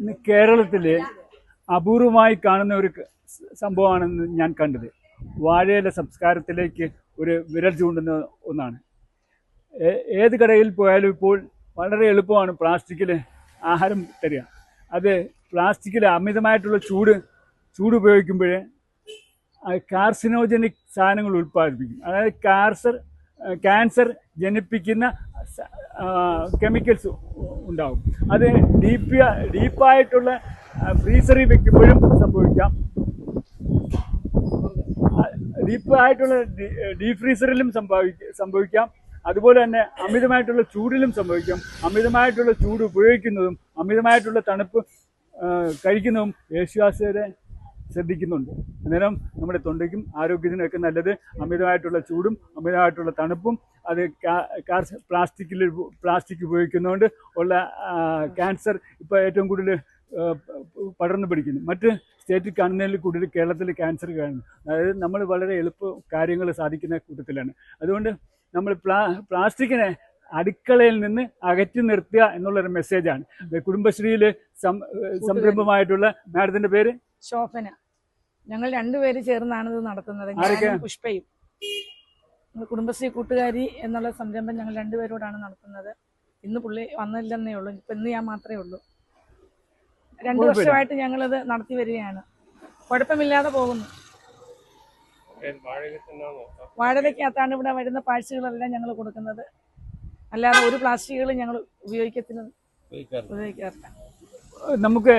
ഇന്ന് കേരളത്തിൽ അപൂർവമായി കാണുന്ന ഒരു സംഭവമാണെന്ന് ഞാൻ കണ്ടത്. വാഴയില സംസ്കാരത്തിലേക്ക് ഒരു വിരൽ ചൂണ്ടുന്ന ഒന്നാണ്. ഏത് കടയിൽ പോയാലും ഇപ്പോൾ വളരെ എളുപ്പമാണ് പ്ലാസ്റ്റിക്കിൽ ആഹാരം തരിക. അത് പ്ലാസ്റ്റിക്കിൽ അമിതമായിട്ടുള്ള ചൂട് ചൂട് ഉപയോഗിക്കുമ്പോൾ കാർസിനോജനിക് സാധനങ്ങൾ ഉൽപ്പാദിപ്പിക്കും. അതായത് കാർസർ ക്യാൻസർ ജനിപ്പിക്കുന്ന കെമിക്കൽസ് ഉണ്ടാവും. അത് ഡീപ്പ് ഡീപ്പായിട്ടുള്ള ഫ്രീസറിൽ വെക്കുമ്പോഴും സംഭവിക്കാം. ഡീപ്പായിട്ടുള്ള ഡീപ് ഫ്രീസറിലും സംഭവിക്ക സംഭവിക്കാം. അതുപോലെ തന്നെ അമിതമായിട്ടുള്ള ചൂടിലും സംഭവിക്കാം. അമിതമായിട്ടുള്ള ചൂട് ഉപയോഗിക്കുന്നതും അമിതമായിട്ടുള്ള തണുപ്പ് കഴിക്കുന്നതും യേശുവാസരെ ശ്രദ്ധിക്കുന്നുണ്ട്. അന്നേരം നമ്മുടെ തൊണ്ടയ്ക്കും ആരോഗ്യത്തിനൊക്കെ നല്ലത്. അമിതമായിട്ടുള്ള ചൂടും അമിതമായിട്ടുള്ള തണുപ്പും അത് പ്ലാസ്റ്റിക്കിൽ പ്ലാസ്റ്റിക് ഉപയോഗിക്കുന്നതുകൊണ്ട് ഉള്ള ക്യാൻസർ ഇപ്പോൾ ഏറ്റവും കൂടുതൽ പടർന്നു പിടിക്കുന്നു. മറ്റ് സ്റ്റേറ്റിൽ കാണുന്നതിൽ കൂടുതൽ കേരളത്തിൽ ക്യാൻസർ കാണുന്നു. അതായത് നമ്മൾ വളരെ എളുപ്പ കാര്യങ്ങൾ സാധിക്കുന്ന കൂട്ടത്തിലാണ്. അതുകൊണ്ട് നമ്മൾ പ്ലാ പ്ലാസ്റ്റിക്കിനെ അടുക്കളയിൽ നിന്ന് അകറ്റി നിർത്തുക എന്നുള്ളൊരു മെസ്സേജാണ്. കുടുംബശ്രീയിൽ സംരംഭമായിട്ടുള്ള മാഡത്തിന്റെ പേര് ശോഭന. ഞങ്ങൾ രണ്ടുപേര് ചേർന്നാണ് ഇത് നടത്തുന്നത്? ഞാനും പുഷ്പയും. കുടുംബശ്രീ കൂട്ടുകാരി എന്നുള്ള സംരംഭം ഞങ്ങൾ രണ്ടുപേരോടാണ് നടത്തുന്നത്. ഇന്ന് പുള്ളി വന്നില്ലെന്നേ ഉള്ളൂ. ഇപ്പൊ ഇന്ന് ഞാൻ മാത്രമേ ഉള്ളൂ. രണ്ടു. വർഷമായിട്ട് ഞങ്ങളിത് നടത്തി വരികയാണ്. കുഴപ്പമില്ലാതെ പോകുന്നു. വാഴലയ്ക്കകത്താണ് ഇവിടെ വരുന്ന പാഴ്ചകളെല്ലാം ഞങ്ങൾ കൊടുക്കുന്നത്. അല്ലാതെ ഒരു പ്ലാസ്റ്റിക്കുകളും ഞങ്ങൾ ഉപയോഗിക്കത്തിന് ഉപയോഗിക്കാറില്ല. നമുക്ക്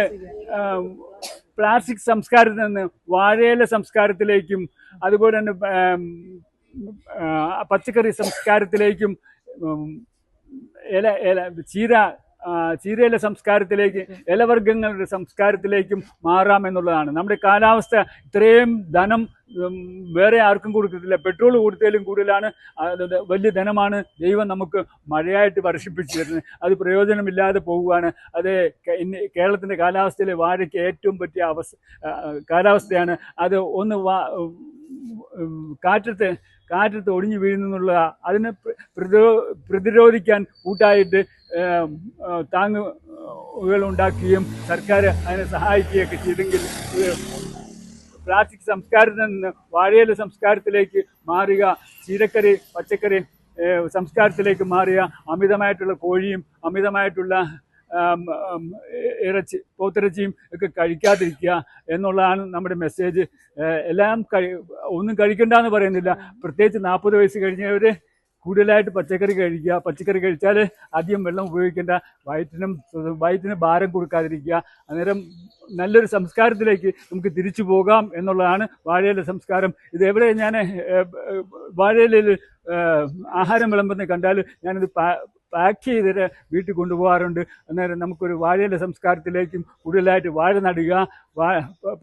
പ്ലാസ്റ്റിക് സംസ്കാരത്തിൽ നിന്ന് വാഴയില സംസ്കാരത്തിലേക്കും അതുപോലെ തന്നെ പച്ചക്കറി സംസ്കാരത്തിലേക്കും ഇല ഇല ചീര ചീരയില സംസ്കാരത്തിലേക്ക് ഇലവർഗങ്ങളുടെ സംസ്കാരത്തിലേക്കും മാറാം എന്നുള്ളതാണ്. നമ്മുടെ കാലാവസ്ഥ ഇത്രയും ധനം വേറെ ആർക്കും കൊടുക്കത്തില്ല. പെട്രോൾ കൊടുത്തതിലും കൂടുതലാണ്. വലിയ ധനമാണ്. ദൈവം നമുക്ക് മഴയായിട്ട് വർഷിപ്പിച്ചു തരുന്നത്. അത് പ്രയോജനമില്ലാതെ പോവുകയാണ് അത് കേരളത്തിന്റെ കാലാവസ്ഥയിലെ വാഴയ്ക്ക് ഏറ്റവും പറ്റിയ അവസ്ഥ കാലാവസ്ഥയാണ്. അത് ഒന്ന് കാറ്റത്ത് കാറ്റത്ത് ഒടിഞ്ഞു വീഴുന്നുള്ള അതിനെ പ്രതിരോ- പ്രതിരോധിക്കാൻ കൂട്ടായിട്ട് താങ്ങുകൾ ഉണ്ടാക്കുകയും സർക്കാർ അതിനെ സഹായിക്കുകയൊക്കെ ചെയ്തെങ്കിൽ പ്ലാസ്റ്റിക് സംസ്കാരത്തിൽ നിന്ന് വാഴയില സംസ്കാരത്തിലേക്ക് മാറുക ചീരക്കറി പച്ചക്കറി സംസ്കാരത്തിലേക്ക് മാറുക അമിതമായിട്ടുള്ള കോഴിയും അമിതമായിട്ടുള്ള ഇറച്ചി പോത്തിറച്ചിയും ഒക്കെ കഴിക്കാതിരിക്കുക എന്നുള്ളതാണ് നമ്മുടെ മെസ്സേജ് എല്ലാം കഴി ഒന്നും കഴിക്കണ്ടെന്ന് പറയുന്നില്ല. പ്രത്യേകിച്ച് നാൽപ്പത് വയസ്സ് കഴിഞ്ഞവർ കൂടുതലായിട്ട് പച്ചക്കറി കഴിക്കുക. പച്ചക്കറി കഴിച്ചാൽ അധികം വെള്ളം ഉപയോഗിക്കേണ്ട. വയറ്റിനും വയറ്റിന് ഭാരം കൊടുക്കാതിരിക്കുക. അന്നേരം നല്ലൊരു സംസ്കാരത്തിലേക്ക് നമുക്ക് തിരിച്ചു പോകാം എന്നുള്ളതാണ് വാഴയിലെ സംസ്കാരം. ഇത് എവിടെ ഞാൻ വാഴയിലെ ആഹാരം വിളമ്പുന്ന കണ്ടാൽ ഞാനിത് പാക്ക് ചെയ്തിട്ട് വീട്ടിൽ കൊണ്ടുപോകാറുണ്ട് അന്നേരം നമുക്കൊരു വാഴയുടെ സംസ്കാരത്തിലേക്കും കൂടുതലായിട്ട് വാഴ നടുക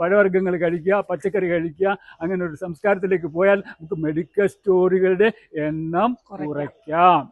പഴവർഗങ്ങൾ കഴിക്കുക പച്ചക്കറി കഴിക്കുക അങ്ങനെ ഒരു സംസ്കാരത്തിലേക്ക് പോയാൽ നമുക്ക് മെഡിക്കൽ സ്റ്റോറുകളുടെ എണ്ണം കുറയ്ക്കാം. കുറയ്ക്കാം